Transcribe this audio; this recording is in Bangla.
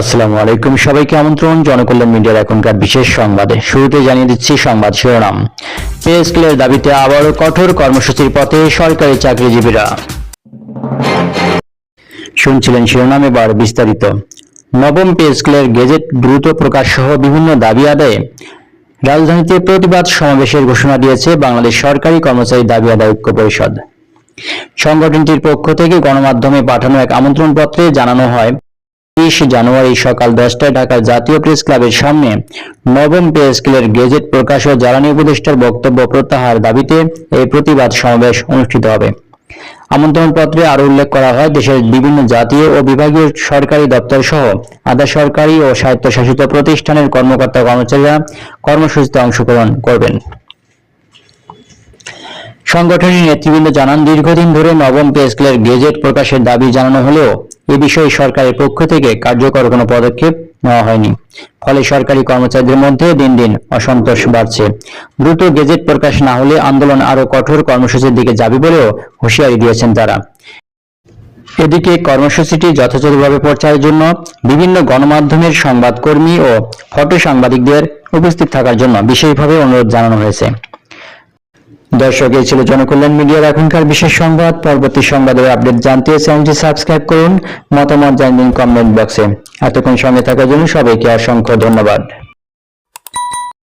আসসালামু আলাইকুম। সবাইকে আমন্ত্রণ, জনকল্যাণ মিডিয়ার এখনকার বিশেষ সংবাদে। শুরুতে জানিয়ে দিচ্ছি সংবাদ শিরোনাম। পে স্কেলের দাবিতে আবারও কঠোর কর্মসূচির পথে সরকারি চাকরিজীবীরা। শুনছিলেন শিরোনাম এবার বিস্তারিত। নবম পে স্কেলের গেজেট দ্রুত প্রকাশ সহ বিভিন্ন দাবি আদায়ে। রাজধানীতে প্রতিবাদ সমাবেশের ঘোষণা দিয়েছে বাংলাদেশ সরকারি কর্মচারী দাবি আদায় ঐক্য পরিষদ। সংগঠনটির পক্ষ থেকে গণমাধ্যমে পাঠানো এক আমন্ত্রণপত্রে জানানো হয় বিশ জানুয়ারি সকাল দশটায় ঢাকার জাতীয় প্রেস ক্লাবের সামনে নবম পে স্কেলের গেজেট প্রকাশ ও জ্বালানি উপদেষ্টার বক্তব্য প্রত্যাহার দাবিতে এই প্রতিবাদ সমাবেশ অনুষ্ঠিত হবে। আমন্ত্রণপত্রে আরও উল্লেখ করা হয়, দেশের বিভিন্ন জাতীয় ও বিভাগীয় সরকারি দপ্তর সহ আধা সরকারি ও স্বায়ত্তশাসিত প্রতিষ্ঠানের কর্মকর্তা কর্মচারীরা কর্মসূচিতে অংশগ্রহণ করবেন। সংগঠনের নেতৃবৃন্দ জানান, দীর্ঘদিন ধরে নবম পে স্কেলের গেজেট প্রকাশের দাবি জানানো হলেও এ বিষয়ে সরকারের পক্ষ থেকে কার্যকর কোনো পদক্ষেপ নেওয়া হয়নি। ফলে সরকারি কর্মচারীদের মধ্যে দিন দিন অসন্তোষ বাড়ছে। দ্রুত গেজেট প্রকাশ না হলে আন্দোলন আরও কঠোর কর্মসূচির দিকে যাবে বলেও হুঁশিয়ারি দিয়েছেন তারা। এদিকে কর্মসূচিটি যথাযথভাবে প্রচারের জন্য বিভিন্ন গণমাধ্যমের সংবাদকর্মী ও ফটো সাংবাদিকদের উপস্থিত থাকার জন্য বিশেষভাবে অনুরোধ জানানো হয়েছে। দর্শক, এই ছিল জনকল্যাণ মিডিয়ার এখনকার বিশেষ সংবাদ। পরবর্তী সংবাদের আপডেট জানতে চ্যানেলটি সাবস্ক্রাইব করুন। মতামত জানবেন কমেন্ট বক্সে। এতক্ষণ সঙ্গে থাকার জন্য সবাইকে অসংখ্য ধন্যবাদ।